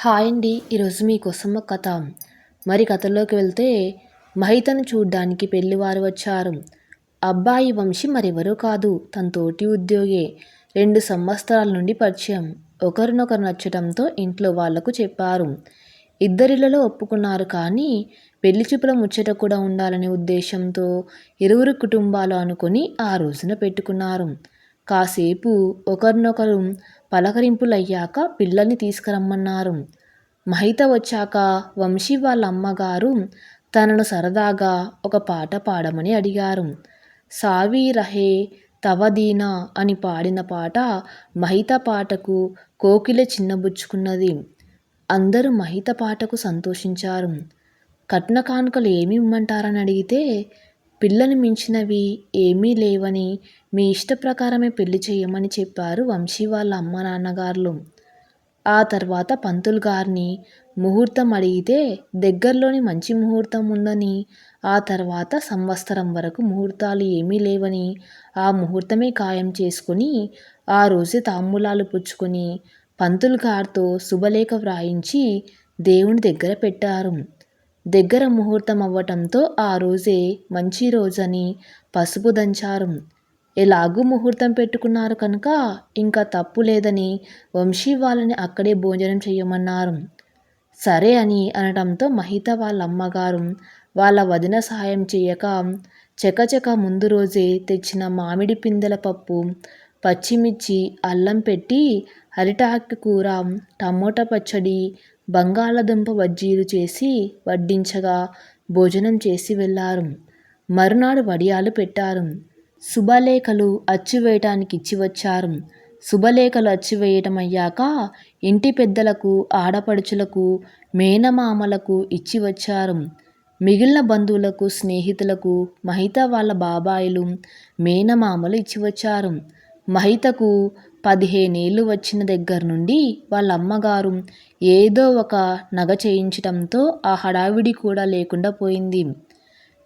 Hi అండి. ఈరోజు మీకోసం ఒక కథ. మరి కథలోకి వెళ్తే మహితను చూడ్డానికి పెళ్ళివారు వచ్చారు. అబ్బాయి వంశీ మరెవరూ కాదు. తన తోటి ఉద్యోగే. రెండు సంవత్సరాల నుండి పరిచయం. ఒకరినొకరు నచ్చటంతో ఇంట్లో వాళ్ళకు చెప్పారు. ఇద్దరిలలో ఒప్పుకున్నారు కానీ పెళ్ళి చూపుల ముచ్చట కూడా ఉండాలనే ఉద్దేశంతో ఇరువురు కుటుంబాలు అనుకొని ఆ రోజున పెట్టుకున్నారు. కాసేపు ఒకరినొకరు పలకరింపులయ్యాక పిల్లల్ని తీసుకురమ్మన్నారు. మహిత వచ్చాక వంశీ వాళ్ళ అమ్మగారు తనను సరదాగా ఒక పాట పాడమని అడిగారు. సావి రహే తవదీనా అని పాడిన పాట మహిత పాటకు కోకిల చిన్నబుచ్చుకున్నది. అందరూ మహిత పాటకు సంతోషించారు. కట్న కానుకలు ఏమి ఇమ్మంటారని అడిగితే పిల్లని మించినవి ఏమీ లేవని మీ ఇష్ట ప్రకారమే పెళ్ళి చేయమని చెప్పారు వంశీ వాళ్ళ అమ్మ నాన్నగారులు. ఆ తర్వాత పంతులు గారిని ముహూర్తం అడిగితే దగ్గరలోని మంచి ముహూర్తం ఉందని ఆ తర్వాత సంవత్సరం వరకు ముహూర్తాలు ఏమీ లేవని ఆ ముహూర్తమే ఖాయం చేసుకుని ఆ రోజే తాంబూలాలు పుచ్చుకొని పంతులు గారితో శుభలేఖ వ్రాయించి దేవుని దగ్గర పెట్టారు. దగ్గర ముహూర్తం అవ్వటంతో ఆ రోజే మంచి రోజని పసుపు దంచారు. ఎలాగూ ముహూర్తం పెట్టుకున్నారు కనుక ఇంకా తప్పు లేదని వంశీ వాళ్ళని అక్కడే భోజనం చేయమన్నారు సరే అని అనడంతో మహిత వాళ్ళ అమ్మగారు వాళ్ళ వదిన సహాయం చేయక చకచక ముందు రోజే తెచ్చిన మామిడి పిందెల పప్పు పచ్చిమిర్చి అల్లం పెట్టి అరిటాకు కూర టమోటా పచ్చడి బంగాళదుంప బజ్జీలు చేసి వడ్డించగా భోజనం చేసి వెళ్ళారు. మరునాడు వడియాలు పెట్టారు. శుభలేఖలు అచ్చివేయటానికి ఇచ్చి వచ్చారు శుభలేఖలు అచ్చివేయటం అయ్యాక ఇంటి పెద్దలకు ఆడపడుచులకు మేనమామలకు ఇచ్చి వచ్చారు మిగిలిన బంధువులకు స్నేహితులకు మహిత వాళ్ళ బాబాయిలు మేనమామలు ఇచ్చి వచ్చారు మహితకు పదిహేనేళ్ళు వచ్చిన దగ్గర నుండి వాళ్ళ అమ్మగారు ఏదో ఒక నగ చేయించటంతో ఆ హడావిడి కూడా లేకుండా పోయింది.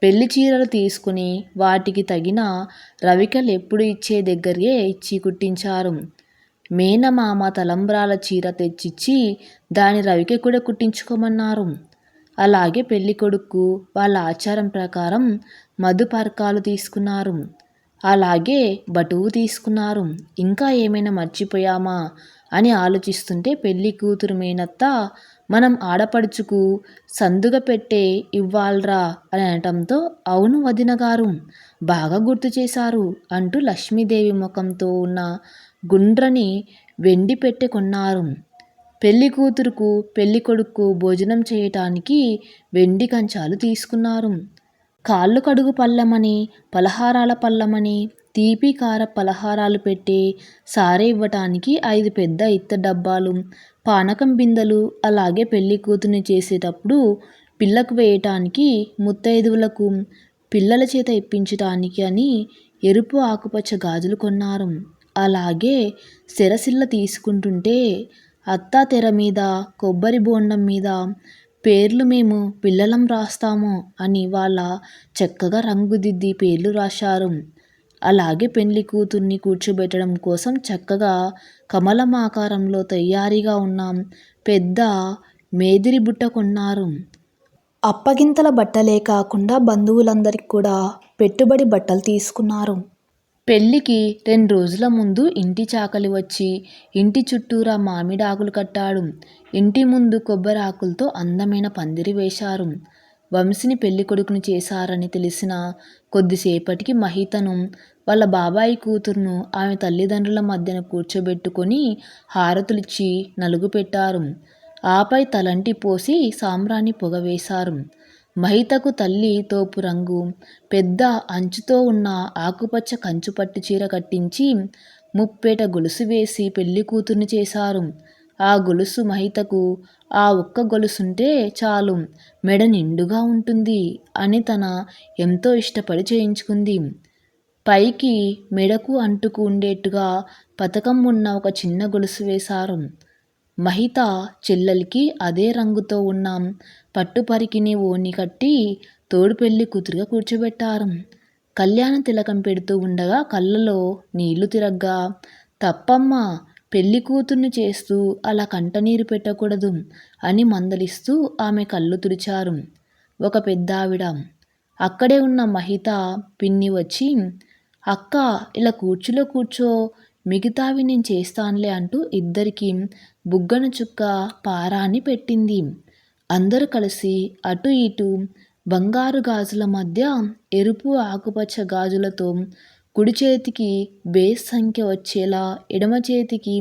పెళ్ళి చీరలు తీసుకుని వాటికి తగిన రవికలు ఎప్పుడు ఇచ్చే దగ్గరే ఇచ్చి కుట్టించారు. మేనమామ తలంబ్రాల చీర తెచ్చిచ్చి దాని రవిక కూడా కుట్టించుకోమన్నారు. అలాగే పెళ్ళి కొడుకు వాళ్ళ ఆచారం ప్రకారం మధుపర్కాలు తీసుకున్నారు. అలాగే బటువు తీసుకున్నారు. ఇంకా ఏమైనా మర్చిపోయామా? అని ఆలోచిస్తుంటే పెళ్ళి కూతురు మేనత్త మనం ఆడపడుచుకు సందుగ పెట్టే ఇవ్వాల్రా అని అనటంతో అవును వదిన గారు బాగా గుర్తు చేశారు అంటూ లక్ష్మీదేవి ముఖంతో ఉన్న గుండ్రని వెండి పెట్టె కొన్నారు. పెళ్ళి కూతురుకు పెళ్ళి కొడుకు భోజనం చేయటానికి వెండి కంచాలు తీసుకున్నారు. కాళ్ళు కడుగు పళ్ళమని పలహారాల పళ్ళమని తీపి కార పలహారాలు పెట్టి సారే ఇవ్వటానికి ఐదు పెద్ద ఇత్త డబ్బాలు పానకం బిందెలు అలాగే పెళ్ళి కూతుర్ని చేసేటప్పుడు పిల్లకు వేయటానికి ముత్తైదువులకు పిల్లల చేత ఇప్పించటానికి అని ఎరుపు ఆకుపచ్చ గాజులు కొన్నారు. అలాగే సెరసిల్ల తీసుకుంటుంటే అత్తా తెర మీద కొబ్బరి బోండం మీద పేర్లు మేము పిల్లలం రాస్తాము అని వాళ్ళ చక్కగా రంగుదిద్ది పేర్లు రాశారు. అలాగే పెళ్ళి కూతుర్ని కూర్చోబెట్టడం కోసం చక్కగా కమలం ఆకారంలో తయారీగా ఉన్న పెద్ద మేదిరి బుట్ట కొన్నారు. అప్పగింతల బట్టలే కాకుండా బంధువులందరికీ కూడా పెట్టుబడి బట్టలు తీసుకున్నారు. పెళ్ళికి రెండు రోజుల ముందు ఇంటి చాకలి వచ్చి ఇంటి చుట్టూరా మామిడాకులు కట్టాడు. ఇంటి ముందు కొబ్బరి ఆకులతో అందమైన పందిరి వేశారు. వంశిని పెళ్ళి కొడుకుని చేశారని తెలిసిన కొద్దిసేపటికి మహితను వాళ్ళ బాబాయి కూతురును ఆమె తల్లిదండ్రుల మధ్యన కూర్చోబెట్టుకొని హారతులిచ్చి నలుగు పెట్టారు. ఆపై తలంటి పోసి సాంబ్రాణి పొగ వేశారు. మహితకు తల్లి తోపు రంగు పెద్ద అంచుతో ఉన్న ఆకుపచ్చ కంచు పట్టు చీర కట్టించి ముప్పేట గొలుసు వేసి పెళ్ళి కూతుర్ని చేశారు. ఆ గొలుసు మహితకు ఆ ఒక్క గొలుసుంటే చాలు మెడ నిండుగా ఉంటుంది అని తన ఎంతో ఇష్టపడి చేయించుకుంది. పైకి మెడకు అంటుకు ఉండేట్టుగా పథకం ఉన్న ఒక చిన్న గొలుసు వేశారు. మహిత చెల్లెలికి అదే రంగుతో ఉన్న పట్టుపరికిని ఓని కట్టి తోడు పెళ్ళి కూతురుగా కూర్చోబెట్టారు. కళ్యాణ తిలకం పెడుతూ ఉండగా కళ్ళలో నీళ్ళు తిరగ్గా తప్పమ్మ పెళ్ళి కూతుర్ని చేస్తూ అలా కంటనీరు పెట్టకూడదు అని మందలిస్తూ ఆమె కళ్ళు తుడిచారు. ఒక పెద్దావిడ అక్కడే ఉన్న మహిత పిన్ని వచ్చి అక్క ఇలా కూర్చులో కూర్చో మిగతావి నేను చేస్తానులే అంటూ ఇద్దరికి బుగ్గన చుక్క పారాన్ని పెట్టింది. అందరూ కలిసి అటు ఇటు బంగారు గాజుల మధ్య ఎరుపు ఆకుపచ్చ గాజులతో కుడి చేతికి బేస్ సంఖ్య వచ్చేలా ఎడమ చేతికి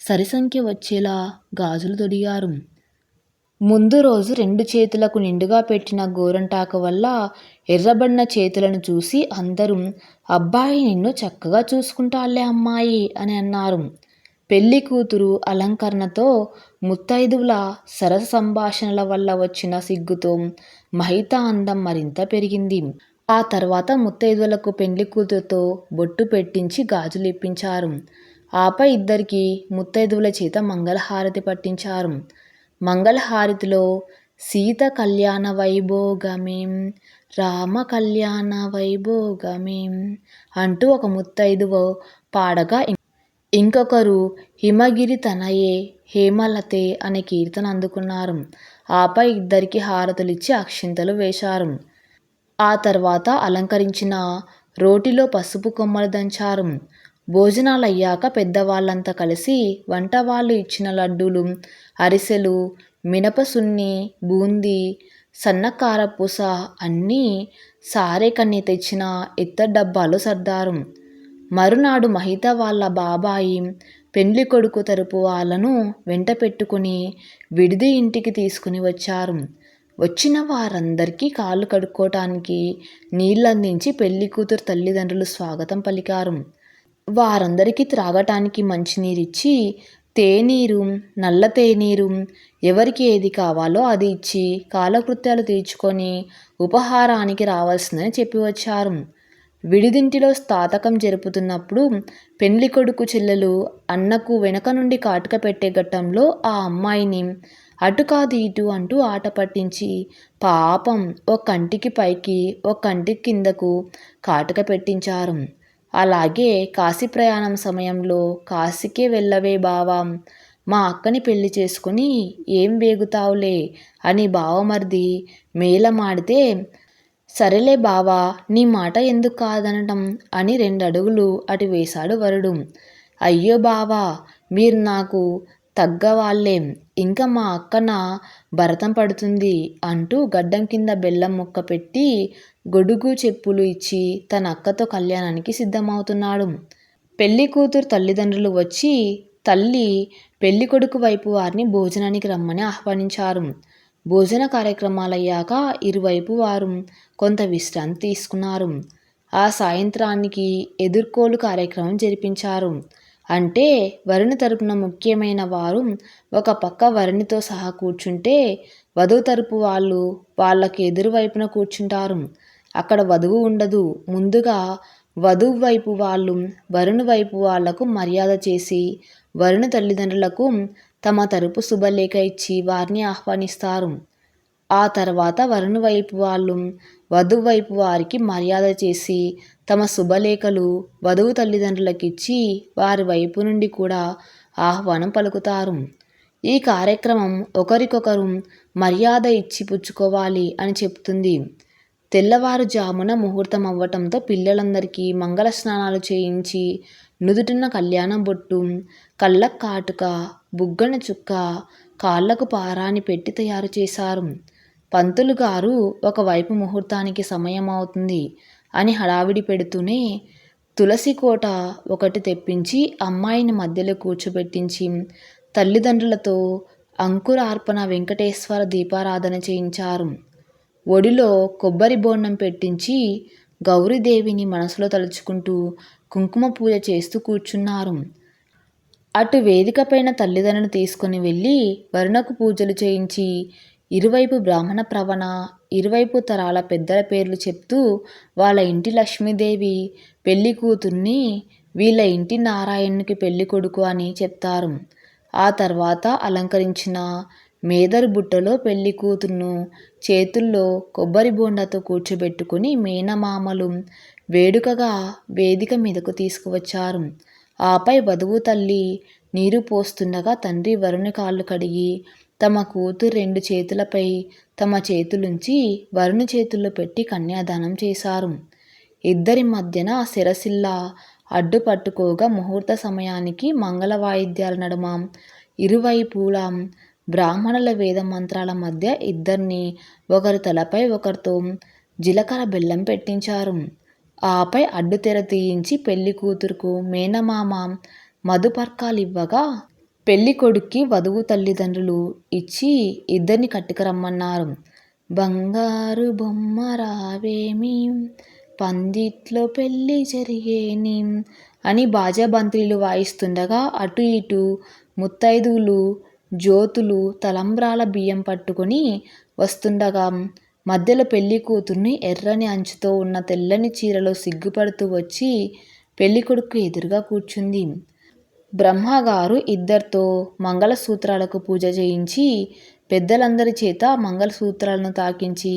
సరి సంఖ్య వచ్చేలా గాజులు తొడిగారు. ముందు రోజు రెండు చేతులకు నిండుగా పెట్టిన గోరంటాకు వల్ల ఎర్రబడిన చేతులను చూసి అందరూ అబ్బాయి నిన్ను చక్కగా చూసుకుంటాలే అమ్మాయి అని అన్నారు. పెళ్ళి కూతురు అలంకరణతో ముత్తైదువుల సరస సంభాషణల వల్ల వచ్చిన సిగ్గుతో మహిత అందం మరింత పెరిగింది. ఆ తర్వాత ముత్తైదువులకు పెళ్ళి కూతురుతో బొట్టు పెట్టించి గాజులు ఇప్పించారు. ఆపై ఇద్దరికి ముత్తైదువుల చేత మంగళహారతి పట్టించారు. మంగళహారతిలో సీత కళ్యాణ వైభోగమేం రామ కళ్యాణ వైభోగమేం అంటూ ఒక ముత్తైదువ పాడగా ఇంకొకరు హిమగిరి తనయే హేమలతే అనే కీర్తన అందుకున్నారు. ఆపై ఇద్దరికి హారతులిచ్చి అక్షింతలు వేశారు. ఆ తర్వాత అలంకరించిన రోటిలో పసుపు కొమ్మలు దంచారు. భోజనాలు అయ్యాక పెద్దవాళ్ళంతా కలిసి వంట వాళ్ళు ఇచ్చిన లడ్డూలు అరిసెలు మినపసున్ని బూందీ సన్నకారపూస అన్నీ సారే కన్ని తెచ్చిన ఇత్తడి డబ్బాలు సర్దారు. మరునాడు మహిత వాళ్ళ బాబాయి పెండ్లి కొడుకు తరపు వాళ్ళను వెంట పెట్టుకుని విడిది ఇంటికి తీసుకుని వచ్చారు. వచ్చిన వారందరికీ కాళ్ళు కడుక్కోవటానికి నీళ్ళందించి పెళ్ళి కూతురు తల్లిదండ్రులు స్వాగతం పలికారు. వారందరికీ త్రాగటానికి మంచినీరిచ్చి తేనీరు నల్ల తేనీరు ఎవరికి ఏది కావాలో అది ఇచ్చి కాలకృత్యాలు తీర్చుకొని ఉపహారానికి రావాల్సిందని చెప్పి వచ్చారు. విడిదింటిలో స్థాతకం జరుపుతున్నప్పుడు పెండ్లి కొడుకు చెల్లెలు అన్నకు వెనక నుండి కాటుక పెట్టే ఘట్టంలో ఆ అమ్మాయిని అటు కాదు ఇటు అంటూ ఆట పట్టించి పాపం ఒక కంటికి పైకి ఒక కంటికి కిందకు కాటుక పెట్టించారు. అలాగే కాశీ ప్రయాణం సమయంలో కాశీకే వెళ్ళవే బావా. మా అక్కని పెళ్ళి చేసుకుని ఏం వేగుతావులే అని బావమరిది మేలమాడితే సరేలే బావా నీ మాట ఎందుకు కాదనటం అని రెండు అడుగులు అటు వేశాడు వరుడు. అయ్యో బావా మీరు నాకు తగ్గవాళ్ళేం ఇంకా మా అక్కన భరతం పడుతుంది అంటూ గడ్డం కింద బెల్లం ముక్క పెట్టి గొడుగు చెప్పులు ఇచ్చి తన అక్కతో కళ్యాణానికి సిద్ధమవుతున్నాడు. పెళ్ళి కూతురు తల్లిదండ్రులు వచ్చి తల్లి పెళ్ళి కొడుకు వైపు వారిని భోజనానికి రమ్మని ఆహ్వానించారు. భోజన కార్యక్రమాలయ్యాక ఇరువైపు వారు కొంత విశ్రాంతి తీసుకున్నారు. ఆ సాయంత్రానికి ఎదుర్కోలు కార్యక్రమం జరిపించారు. అంటే వరుణి తరపున ముఖ్యమైన వారు ఒక పక్క వరుణితో సహా కూర్చుంటే వధువు తరపు వాళ్ళు వాళ్ళకి ఎదురువైపున కూర్చుంటారు. అక్కడ వధువు ఉండదు. ముందుగా వధువు వైపు వాళ్ళు వరుణు వైపు వాళ్ళకు మర్యాద చేసి వరుణ తల్లిదండ్రులకు తమ తరపు శుభలేఖ ఇచ్చి వారిని ఆహ్వానిస్తారు. ఆ తర్వాత వరుణు వైపు వాళ్ళు వధువు వైపు వారికి మర్యాద చేసి తమ శుభలేఖలు వధువు తల్లిదండ్రులకిచ్చి వారి వైపు నుండి కూడా ఆహ్వానం పలుకుతారు. ఈ కార్యక్రమం ఒకరికొకరు మర్యాద ఇచ్చి పుచ్చుకోవాలి అని చెప్తుంది తెల్లవారుజామున ముహూర్తం అవ్వటంతో పిల్లలందరికీ మంగళ స్నానాలు చేయించి నుదుటిన కళ్యాణం బొట్టు కళ్ళ కాటుక బుగ్గన చుక్క కాళ్ళకు పారాని పెట్టి తయారు చేశారు. పంతులు గారు ఒకవైపు ముహూర్తానికి సమయం అవుతుంది అని హడావిడి పెడుతూనే తులసి కోట ఒకటి తెప్పించి అమ్మాయిని మధ్యలో కూర్చోబెట్టించి తల్లిదండ్రులతో అంకురార్పణ వెంకటేశ్వర దీపారాధన చేయించారు. ఒడిలో కొబ్బరి బోండం పెట్టించి గౌరీదేవిని మనసులో తలుచుకుంటూ కుంకుమ పూజ చేస్తూ కూర్చున్నారు. అటు వేదికపైన తల్లిదండ్రులను తీసుకుని వెళ్ళి వరుణకు పూజలు చేయించి ఇరువైపు బ్రాహ్మణ ప్రవణ ఇరువైపు తరాల పెద్దల పేర్లు చెప్తూ వాళ్ళ ఇంటి లక్ష్మీదేవి పెళ్ళి కూతుర్ని వీళ్ళ ఇంటి నారాయణునికి పెళ్ళి కొడుకు అని చెప్తారు. ఆ తర్వాత అలంకరించిన మేదరు బుట్టలో పెళ్ళి కూతుర్ను చేతుల్లో కొబ్బరి బోండాతో కూర్చోబెట్టుకుని మేనమామలు వేడుకగా వేదిక మీదకు తీసుకువచ్చారు. ఆపై వధువు తల్లి నీరు పోస్తుండగా తండ్రి వరుణి కాళ్ళు కడిగి తమ కూతురు రెండు చేతులపై తమ చేతులుంచి వరుణు చేతుల్లో పెట్టి కన్యాదానం చేశారు. ఇద్దరి మధ్యన శిరసిల్ల అడ్డు పట్టుకోగా ముహూర్త సమయానికి మంగళ వాయిద్యాల నడుమ ఇరువైపుల బ్రాహ్మణుల వేద మంత్రాల మధ్య ఇద్దరిని ఒకరి తలపై ఒకరితో జీలకర్ర బెల్లం పెట్టించారు. ఆపై అడ్డు తెర తీయించి పెళ్ళి కూతురుకు మేనమామ మధుపర్కాలు ఇవ్వగా పెళ్ళి కొడుక్కి వధువు తల్లిదండ్రులు ఇచ్చి ఇద్దరిని కట్టుకురమ్మన్నారు. బంగారు బొమ్మ రావేమి? పందిట్లో పెళ్ళి జరిగేని? అని బాజాబంత్రీలు వాయిస్తుండగా అటు ఇటు ముత్తైదువులు జ్యోతులు తలంబ్రాల బియ్యం పట్టుకొని వస్తుండగా మధ్యలో పెళ్ళి కూతుర్ని ఎర్రని అంచుతో ఉన్న తెల్లని చీరలో సిగ్గుపడుతూ వచ్చి పెళ్ళికొడుకు ఎదురుగా కూర్చుంది. బ్రహ్మగారు ఇద్దరితో మంగళసూత్రాలకు పూజ చేయించి పెద్దలందరి చేత మంగళసూత్రాలను తాకించి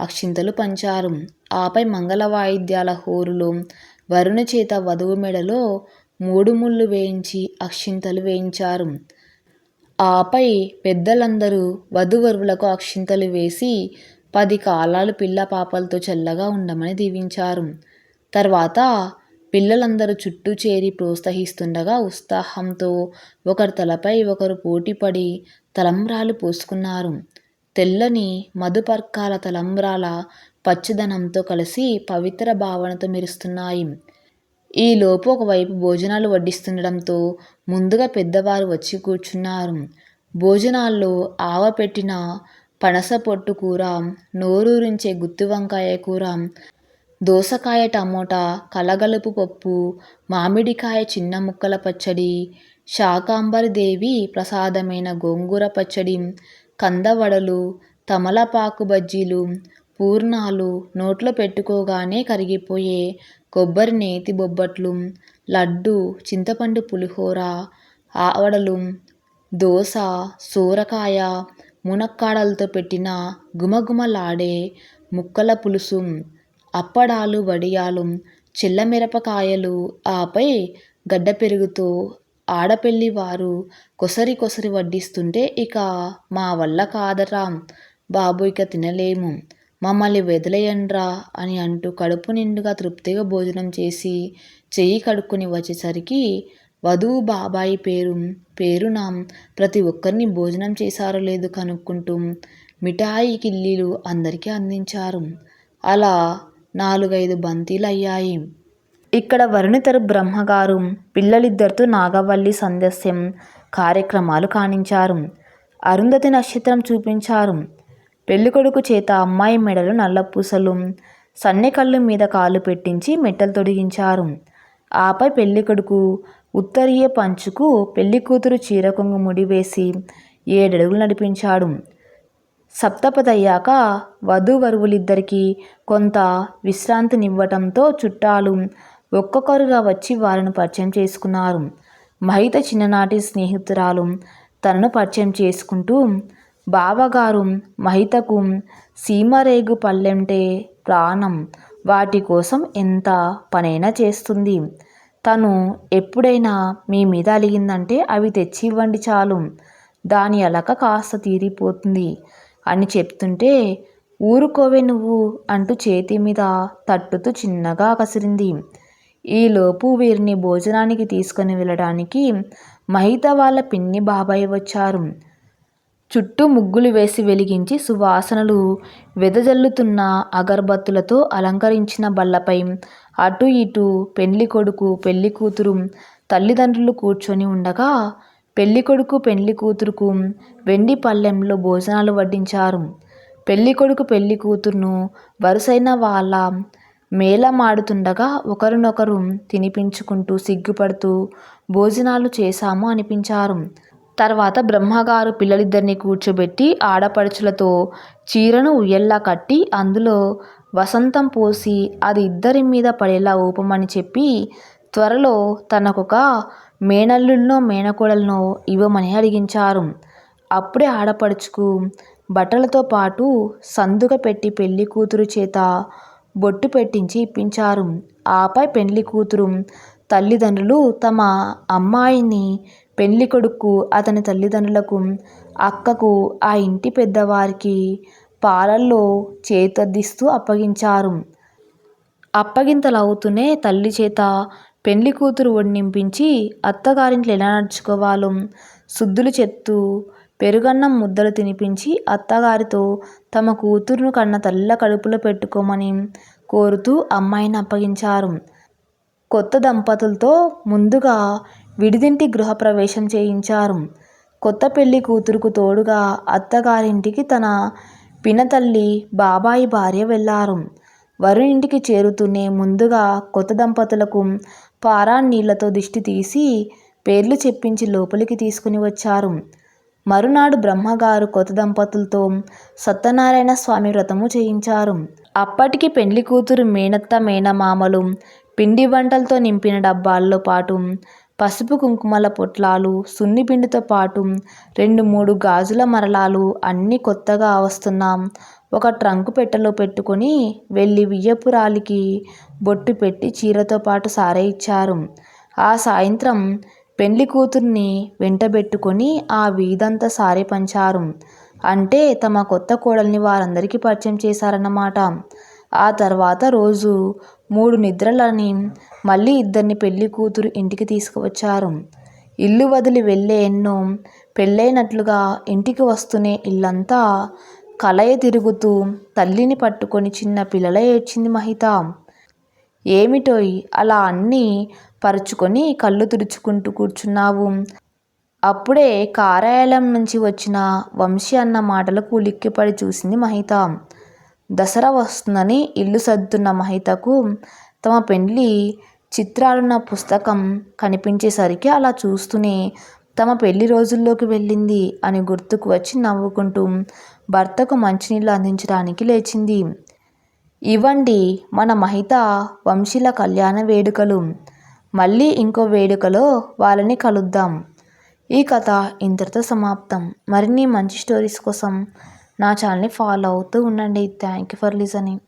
అక్షింతలు పంచారు. ఆపై మంగళ వాయిద్యాల హోరులో వరుణ చేత వధువు మెడలో మూడు ముళ్ళు వేయించి అక్షింతలు వేయించారు. ఆపై పెద్దలందరూ వధువరులకు అక్షింతలు వేసి పది కాలాలు పిల్ల పాపలతో చల్లగా ఉండమని దీవించారు. తర్వాత పిల్లలందరూ చుట్టూ చేరి ప్రోత్సహిస్తుండగా ఉత్సాహంతో ఒకరి తలపై ఒకరు పోటీపడి తలంబ్రాలు పోసుకున్నారు. తెల్లని మధుపర్కాల తలంబ్రాల పచ్చదనంతో కలిసి పవిత్ర భావనతో మెరుస్తున్నాయి. ఈలోపు ఒకవైపు భోజనాలు వడ్డిస్తుండడంతో ముందుగా పెద్దవారు వచ్చి కూర్చున్నారు. భోజనాల్లో ఆవ పెట్టిన పనస పొట్టు కూర నోరూరించే గుత్తి వంకాయ కూర దోసకాయ టమోటా కలగలుపు పప్పు మామిడికాయ చిన్న ముక్కల పచ్చడి శాకాంబరి దేవి ప్రసాదమైన గోంగూర పచ్చడి కందవడలు తమలపాకు బజ్జీలు పూర్ణాలు నోట్లో పెట్టుకోగానే కరిగిపోయే కొబ్బరి నేతి బొబ్బట్లు లడ్డు చింతపండు పులిహోర ఆవడలు దోశ సోరకాయ మునక్కాడలతో పెట్టిన గుమగుమలాడే ముక్కల పులుసు. అప్పడాలు వడియాలు చిల్లమిరపకాయలు ఆపై గడ్డ పెరుగుతో వారు కొసరి కొసరి వడ్డిస్తుంటే ఇక మా వల్ల కాదరా. బాబు ఇక తినలేము. మమ్మల్ని వదిలేయండ్రా అని అంటూ కడుపు నిండుగా తృప్తిగా భోజనం చేసి చెయ్యి కడుక్కుని వచ్చేసరికి వధువు బాబాయి పేరు పేరున ప్రతి ఒక్కరిని భోజనం చేశారో లేదు కనుక్కుంటూ మిఠాయి కిల్లీలు అందరికీ అందించారు. అలా నాలుగైదు బంతీలు అయ్యాయి ఇక్కడ వరుణితరు బ్రహ్మగారు పిల్లలిద్దరితో నాగవల్లి సందస్యం కార్యక్రమాలు కానించారు అరుంధతి నక్షత్రం చూపించారు. పెళ్ళికొడుకు చేత అమ్మాయి మెడలు నల్లపూసలు సన్నెకళ్ళు మీద కాలు పెట్టించి మెట్టలు తొడిగించారు. ఆపై పెళ్ళికొడుకు ఉత్తరీయ పంచుకు పెళ్ళికూతురు చీర కొంగు ముడివేసి ఏడడుగులు నడిపించాడు. సప్తపదయ్యాక వధూవరువులిద్దరికీ కొంత విశ్రాంతినివ్వటంతో చుట్టాలు ఒక్కొక్కరుగా వచ్చి వారిని పరిచయం చేసుకున్నారు. మహిత చిన్ననాటి స్నేహితురాలు తనను పరిచయం చేసుకుంటూ బావగారు మహితకు సీమరేగు పళ్ళెంటే ప్రాణం వాటి కోసం ఎంత పనైనా చేస్తుంది. తను ఎప్పుడైనా మీ మీద అలిగిందంటే అవి తెచ్చి ఇవ్వండి చాలు. దాని అలక కాస్త తీరిపోతుంది. అని చెప్తుంటే ఊరుకోవే నువ్వు అంటూ చేతి మీద తట్టుతూ చిన్నగా కసిరింది. ఈలోపు వీరిని భోజనానికి తీసుకుని వెళ్ళడానికి మహిత వాళ్ళ పిన్ని బాబాయ్ వచ్చారు. చుట్టూ ముగ్గులు వేసి వెలిగించి సువాసనలు వెదజల్లుతున్న అగరబత్తులతో అలంకరించిన బల్లపై అటు ఇటు పెళ్ళి కొడుకు పెళ్ళి కూతురు తల్లిదండ్రులు కూర్చొని ఉండగా పెళ్ళి కొడుకు పెళ్ళి కూతురుకు వెండి పళ్ళెంలో భోజనాలు వడ్డించారు. పెళ్ళి కొడుకు పెళ్ళి కూతురును వరుసైన వాళ్ళ మేళమాడుతుండగా ఒకరినొకరు తినిపించుకుంటూ సిగ్గుపడుతూ భోజనాలు చేశాము అనిపించారు. తర్వాత బ్రహ్మగారు పిల్లలిద్దరిని కూర్చోబెట్టి ఆడపడుచులతో చీరను ఉయ్యల్లా కట్టి అందులో వసంతం పోసి అది ఇద్దరి మీద పడేలా ఊపమని చెప్పి త్వరలో తనకొక మేనల్లుడినో మేనకోడలనో ఇవ్వమని అడిగించారు. అప్పుడే ఆడపడుచుకు బట్టలతో పాటు సందుగ పెట్టి పెళ్ళి కూతురు చేత బొట్టు పెట్టించి ఇప్పించారు. ఆపై పెళ్ళి కూతురు తల్లిదండ్రులు తమ అమ్మాయిని పెళ్ళి కొడుకు అతని తల్లిదండ్రులకు అక్కకు ఆ ఇంటి పెద్దవారికి పాలల్లో చేతద్దిస్తూ అప్పగించారు. అప్పగింతలవుతూనే తల్లి చేత పెళ్ళి కూతురు వడ్డింపించి అత్తగారింట్లో ఎలా నడుచుకోవాలో శుద్ధులు చెప్తూ పెరుగన్నం ముద్దలు తినిపించి అత్తగారితో తమ కూతురును కన్న తల్ల కడుపులో పెట్టుకోమని కోరుతూ అమ్మాయిని అప్పగించారు. కొత్త దంపతులతో ముందుగా విడిదింటి గృహప్రవేశం చేయించారు. కొత్త పెళ్ళి కూతురుకు తోడుగా అత్తగారింటికి తన పినతల్లి బాబాయి భార్య వెళ్ళారు వరుణింటికి చేరుతూనే ముందుగా కొత్త దంపతులకు పారాన్నీళ్ళతో దిష్టి తీసి పేర్లు చెప్పించి లోపలికి తీసుకుని వచ్చారు. మరునాడు బ్రహ్మగారు కొత్త దంపతులతో సత్యనారాయణ స్వామి వ్రతము చేయించారు. అప్పటికి పెండ్లి కూతురు మేనత్త మేనమామలు పిండి వంటలతో నింపిన డబ్బాల్లో పాటు పసుపు కుంకుమల పొట్లాలు సున్నిపిండితో పాటు రెండు మూడు గాజుల మరలాలు అన్నీ కొత్తగా వస్తున్నాం ఒక ట్రంక్ పెట్టెలో పెట్టుకొని వెళ్ళి వియ్యపురాలికి బొట్టు పెట్టి చీరతో పాటు సారే ఇచ్చారు. ఆ సాయంత్రం పెండ్లి కూతుర్ని వెంటబెట్టుకొని ఆ వీధంతా సారే పంచారు. అంటే తమ కొత్త కోడల్ని వారందరికీ పరిచయం చేశారన్నమాట. ఆ తర్వాత రోజు మూడు నిద్రలని మళ్ళీ ఇద్దరిని పెళ్ళి కూతురు ఇంటికి తీసుకువచ్చారు. ఇల్లు వదిలి వెళ్ళే ఎన్నో పెళ్ళైనట్లుగా ఇంటికి వస్తూనే ఇల్లంతా కలయ తిరుగుతూ తల్లిని పట్టుకొని చిన్న పిల్లల ఏడ్చింది మహిత. ఏమిటోయ్ అలా అన్నీ పరుచుకొని కళ్ళు తుడుచుకుంటూ కూర్చున్నావు. అప్పుడే కార్యాలయం నుంచి వచ్చిన వంశీ అన్న మాటలకు ఉలిక్కిపడి చూసింది మహిత. దసరా వస్తుందని ఇల్లు సర్దుతున్న మహితకు తమ పెండ్లి చిత్రాలున్న పుస్తకం కనిపించేసరికి అలా చూస్తూనే తమ పెళ్ళి రోజుల్లోకి వెళ్ళింది అని గుర్తుకు వచ్చి నవ్వుకుంటూ భర్తకు మంచినీళ్ళు అందించడానికి లేచింది. ఇవ్వండి మన మహిత వంశీల కళ్యాణ వేడుకలు. మళ్ళీ ఇంకో వేడుకలో వాళ్ళని కలుద్దాం. ఈ కథ ఇంతటితో సమాప్తం. మరిన్ని మంచి స్టోరీస్ కోసం నా ఛానల్ని ఫాలో అవుతూ ఉండండి. Thank you for listening